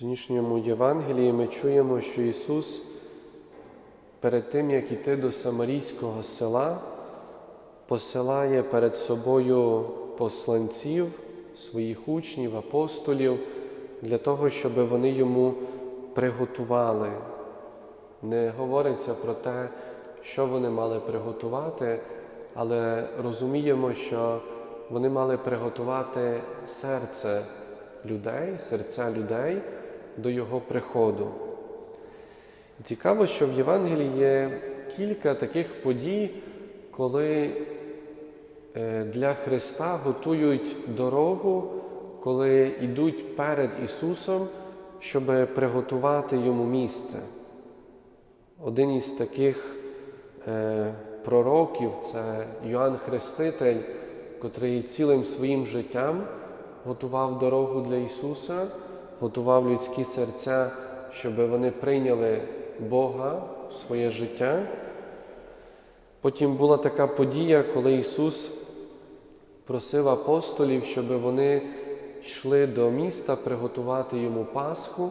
сьогоднішньому Євангелії ми чуємо, що Ісус перед тим, як іти до Самарійського села, посилає перед собою посланців, своїх учнів, апостолів, для того, щоб вони йому приготували. Не говориться про те, що вони мали приготувати, але розуміємо, що вони мали приготувати серце людей, серця людей до Його приходу. Цікаво, що в Євангелії є кілька таких подій, коли е, для Христа готують дорогу, коли йдуть перед Ісусом, щоб приготувати Йому місце. Один із таких е, пророків це Йоанн Хреститель, котрий цілим своїм життям готував дорогу для Ісуса, готував людські серця, щоб вони прийняли Бога в своє життя. Потім була така подія, коли Ісус просив апостолів, щоб вони йшли до міста приготувати йому Пасху.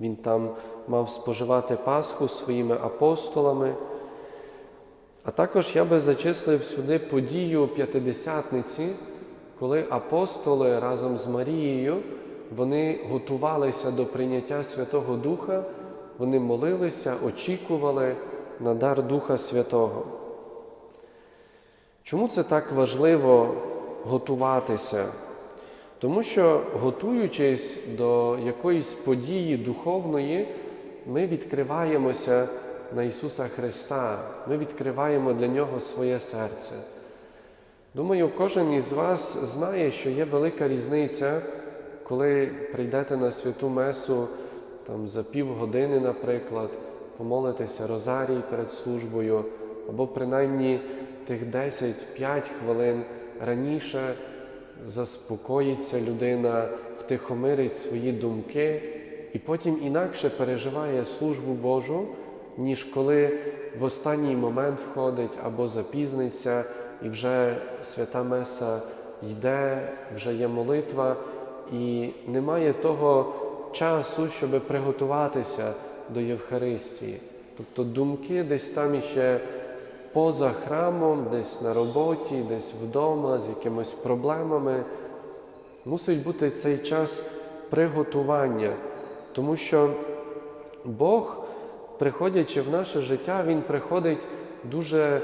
Він там мав споживати Пасху своїми апостолами. А також я би зачислив сюди подію П'ятидесятниці, коли апостоли разом з Марією вони готувалися до прийняття Святого Духа, вони молилися, очікували на дар Духа Святого. Чому це так важливо готуватися? Тому що, готуючись до якоїсь події духовної, ми відкриваємося на Ісуса Христа, ми відкриваємо для Нього своє серце. Думаю, кожен із вас знає, що є велика різниця, коли прийдете на святу Месу там, за півгодини, наприклад, помолитеся розарій перед службою, або принаймні тих 10-5 хвилин раніше заспокоїться людина, втихомирить свої думки і потім інакше переживає службу Божу, ніж коли в останній момент входить або запізниться, і вже свята Меса йде, вже є молитва, і немає того часу, щоб приготуватися до Євхаристії. Тобто думки десь там іще поза храмом, десь на роботі, десь вдома, з якимись проблемами. Мусить бути цей час приготування, тому що Бог, приходячи в наше життя, Він приходить дуже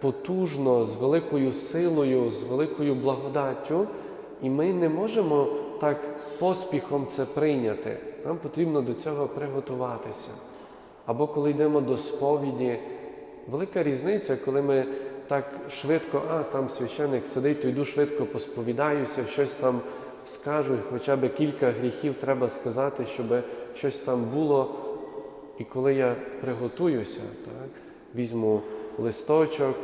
потужно, з великою силою, з великою благодаттю, і ми не можемо так поспіхом це прийняти. Нам потрібно до цього приготуватися. Або коли йдемо до сповіді, велика різниця, коли ми так швидко, а там священик сидить, то йду швидко посповідаюся, щось там скажу, хоча б кілька гріхів треба сказати, щоб щось там було. І коли я приготуюся, так, візьму листочок,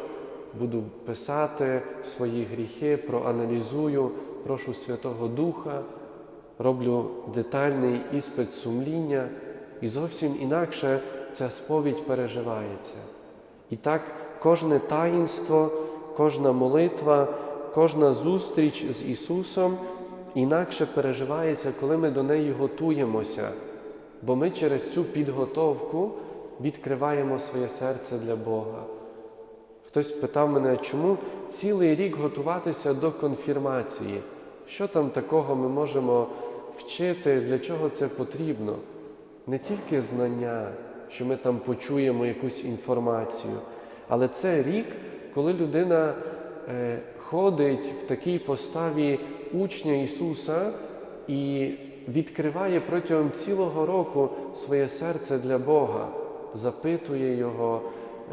буду писати свої гріхи, проаналізую, прошу Святого Духа, роблю детальний іспит сумління, і зовсім інакше ця сповідь переживається. І так кожне таїнство, кожна молитва, кожна зустріч з Ісусом інакше переживається, коли ми до неї готуємося, бо ми через цю підготовку відкриваємо своє серце для Бога. Хтось питав мене, чому цілий рік готуватися до конфірмації? Що там такого ми можемо вчити, для чого це потрібно? Не тільки знання, що ми там почуємо якусь інформацію, але це рік, коли людина е, ходить в такій поставі учня Ісуса і відкриває протягом цілого року своє серце для Бога, запитує Його,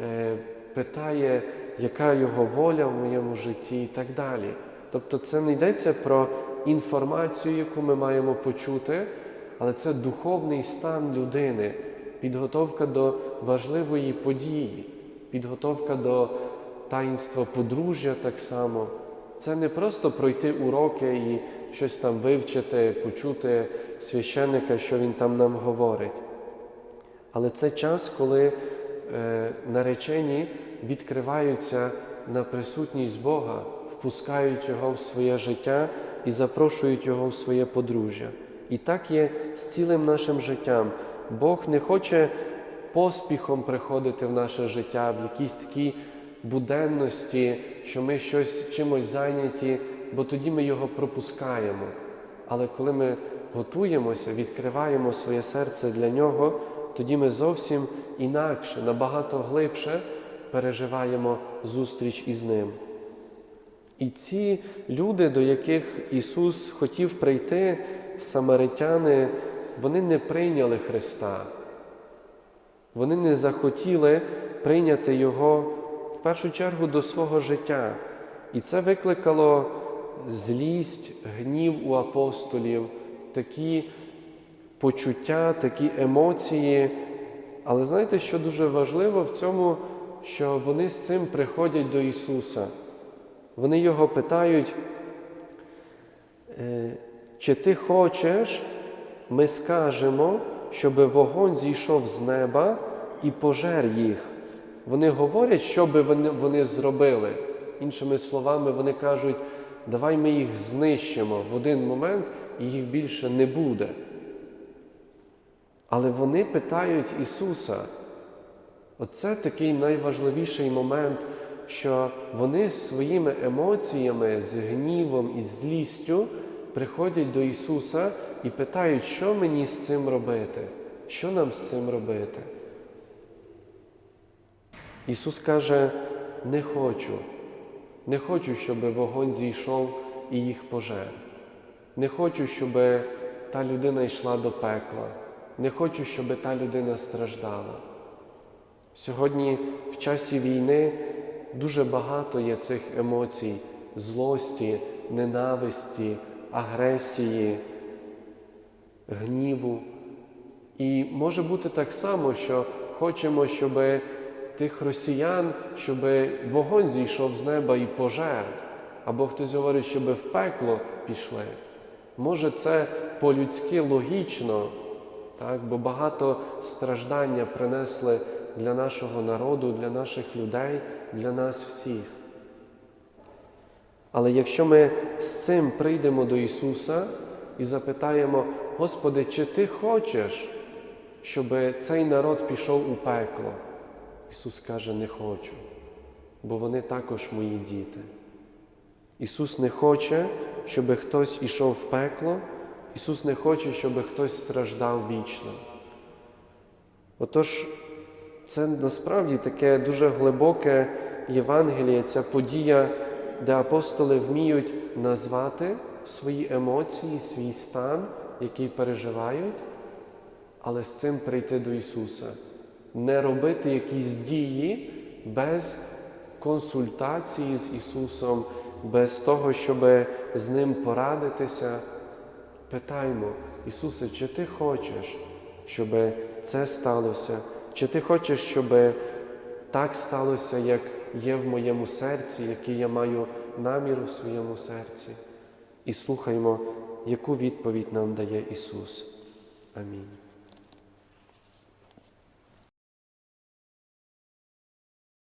е, питає, яка Його воля в моєму житті і так далі. Тобто це не йдеться про інформацію, яку ми маємо почути, але це духовний стан людини, підготовка до важливої події, підготовка до таїнства подружжя так само. Це не просто пройти уроки і щось там вивчити, почути священника, що він там нам говорить. Але це час, коли е, наречені відкриваються на присутність Бога, впускають Його в своє життя і запрошують Його в своє подружжя. І так є з цілим нашим життям. Бог не хоче поспіхом приходити в наше життя, в якісь такі буденності, що ми щось чимось зайняті, бо тоді ми його пропускаємо. Але коли ми готуємося, відкриваємо своє серце для нього, тоді ми зовсім інакше, набагато глибше переживаємо зустріч із ним. І ці люди, до яких Ісус хотів прийти, самаритяни, вони не прийняли Христа. Вони не захотіли прийняти Його в першу чергу до свого життя. І це викликало злість, гнів у апостолів, такі почуття, такі емоції. Але знаєте, що дуже важливо в цьому, що вони з цим приходять до Ісуса. Вони його питають, «Е, чи ти хочеш, ми скажемо, щоб вогонь зійшов з неба і пожер їх. Вони говорять, що би вони, вони зробили. Іншими словами, вони кажуть, давай ми їх знищимо в один момент, і їх більше не буде. Але вони питають Ісуса. Оце такий найважливіший момент, що вони своїми емоціями, з гнівом і злістю приходять до Ісуса і питають, що мені з цим робити, що нам з цим робити. Ісус каже, не хочу, не хочу, щоб вогонь зійшов і їх пожер. Не хочу, щоб та людина йшла до пекла. Не хочу, щоб та людина страждала. Сьогодні, в часі війни, дуже багато є цих емоцій, злості, ненависті, агресії, гніву. І може бути так само, що хочемо, щоб тих росіян, щоб вогонь зійшов з неба і пожер, або хтось говорить, щоб в пекло пішли. Може, це по-людськи логічно, так? бо багато страждання принесли для нашого народу, для наших людей, для нас всіх. Але якщо ми з цим прийдемо до Ісуса і запитаємо, Господи, чи Ти хочеш, щоб цей народ пішов у пекло? Ісус каже, не хочу, бо вони також мої діти. Ісус не хоче, щоб хтось ішов в пекло, Ісус не хоче, щоб хтось страждав вічно. Отож, це насправді таке дуже глибоке Євангеліє, ця подія, де апостоли вміють назвати свої емоції, свій стан, який переживають, але з цим прийти до Ісуса, не робити якісь дії без консультації з Ісусом, без того, щоб з Ним порадитися. Питаймо, Ісусе, чи Ти хочеш, щоб це сталося? Чи ти хочеш, щоб так сталося, як є в моєму серці, який я маю намір у своєму серці? І слухаймо, яку відповідь нам дає Ісус. Амінь.